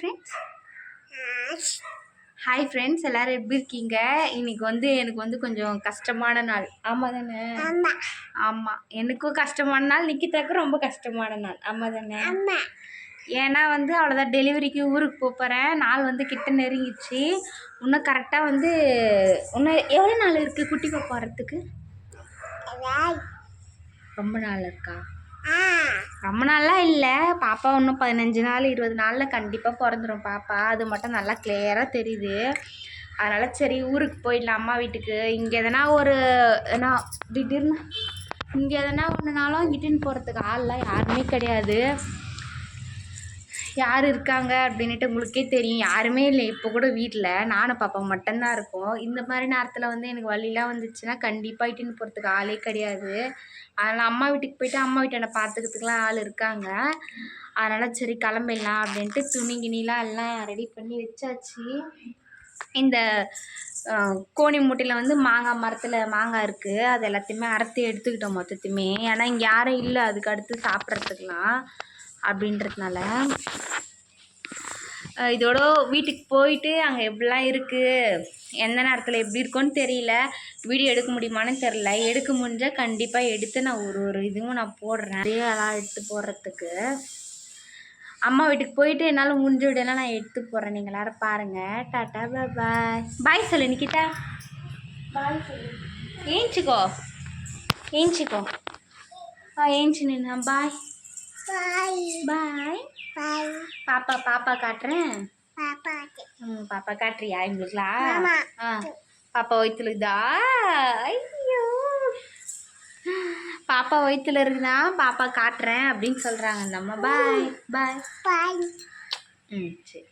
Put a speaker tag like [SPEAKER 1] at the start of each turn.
[SPEAKER 1] Friends hi friends எல்லாரும் எப்படி இருக்கீங்க? இன்னைக்கு வந்து எனக்கு வந்து கொஞ்சம் கஷ்டமான நாள். ஆமாம் தானே ஆமாம் எனக்கும் கஷ்டமான நாள். நிக்கிதாக்கும் ரொம்ப கஷ்டமான நாள். ஆமாம் தானே ஏன்னா வந்து அவ்வளோதான் டெலிவரிக்கு ஊருக்கு போக போகிறேன் நாள் வந்து கிட்ட நெருங்கிச்சு இன்னும் கரெக்டாக வந்து இன்னும் எவ்வளோ நாள் இருக்குது குட்டி
[SPEAKER 2] ராய்
[SPEAKER 1] ரொம்ப நாள் இருக்கா? ரொம்ப நாள்லாம் இல்லை. பாப்பா இன்னும் பதினஞ்சு நாள் இருபது நாளில் கண்டிப்பாக பிறந்துடும் பாப்பா. அது மட்டும் நல்லா கிளியராக தெரியுது. அதனால் சரி ஊருக்கு போயிடலாம். அம்மா வீட்டுக்கு. இங்கே எதனா ஒரு ஏன்னா திடீர்னு இங்கே எதனா ஒன்றுனாலும் இட்டுன்னு போகிறதுக்கு ஆள்லாம் யாருமே கிடையாது. யார் இருக்காங்க அப்படின்ட்டு உங்களுக்கே தெரியும். யாருமே இல்லை. இப்போ கூட வீட்டில் நானும் பாப்பா மட்டும்தான் இருக்கோம். இந்த மாதிரி நேரத்தில் வந்து எனக்கு வழிலாம் வந்துச்சுன்னா கண்டிப்பாக இட்டுன்னு போகிறதுக்கு ஆளே கிடையாது. அதனால் அம்மா வீட்டுக்கு போயிட்டு அம்மா வீட்டை என்னை பார்த்துக்கிறதுக்குலாம் ஆள் இருக்காங்க. அதனால் சரி கிளம்பிடலாம் அப்படின்ட்டு துணி கிணிலாம் எல்லாம் ரெடி பண்ணி வச்சாச்சு. இந்த கோணி மூட்டையில் வந்து மாங்காய் மரத்தில் மாங்காய் இருக்குது அது எல்லாத்தையுமே அறுத்து எடுத்துக்கிட்டோம் மொத்தத்தையுமே. ஏன்னா இங்கே யாரும் இல்லை. அதுக்கு அடுத்து சாப்பிட்றதுக்குலாம் அப்படின்றதுனால இதோட வீட்டுக்கு போயிட்டு அங்கே எப்படிலாம் இருக்குது எந்த நேரத்தில் எப்படி இருக்கும்னு தெரியல. வீடியோ எடுக்க முடியுமான்னு தெரில எடுக்க முடிஞ்சால் கண்டிப்பாக எடுத்து நான் ஒரு ஒரு இதுவும் நான் போடுறேன். அப்படியே அதெல்லாம் எடுத்து போடுறதுக்கு. அம்மா வீட்டுக்கு போயிட்டு என்னால் முடிஞ்ச விடையெல்லாம் நான் எடுத்து போடுறேன். நீங்கள் எல்லாரும் பாருங்கள் டாட்டா பாய் பாய் சொல்லு நிக்கிட்டா பாய் சொல்லு ஏஞ்சிக்கோ. ஏஞ்சிக்கோ. ஆ ஏஞ்சி நின்னா பாய்.
[SPEAKER 2] பாய்.
[SPEAKER 1] பாய்
[SPEAKER 2] பாய்
[SPEAKER 1] பாப்பா பாப்பா காட்டுறேன்.
[SPEAKER 2] பாப்பா
[SPEAKER 1] ம் பாப்பா காட்டுறியா இவங்களுக்குலாம்
[SPEAKER 2] ஆமா.
[SPEAKER 1] ஆ பாப்பா வயிற்றுலுக்குதா ஐயோ. பாப்பா வயிற்றுல இருக்குதா பாப்பா காட்டுறேன் அப்படின்னு சொல்கிறாங்க அந்த அம்மா பாய் பாய்
[SPEAKER 2] பாய்
[SPEAKER 1] ம் சரி.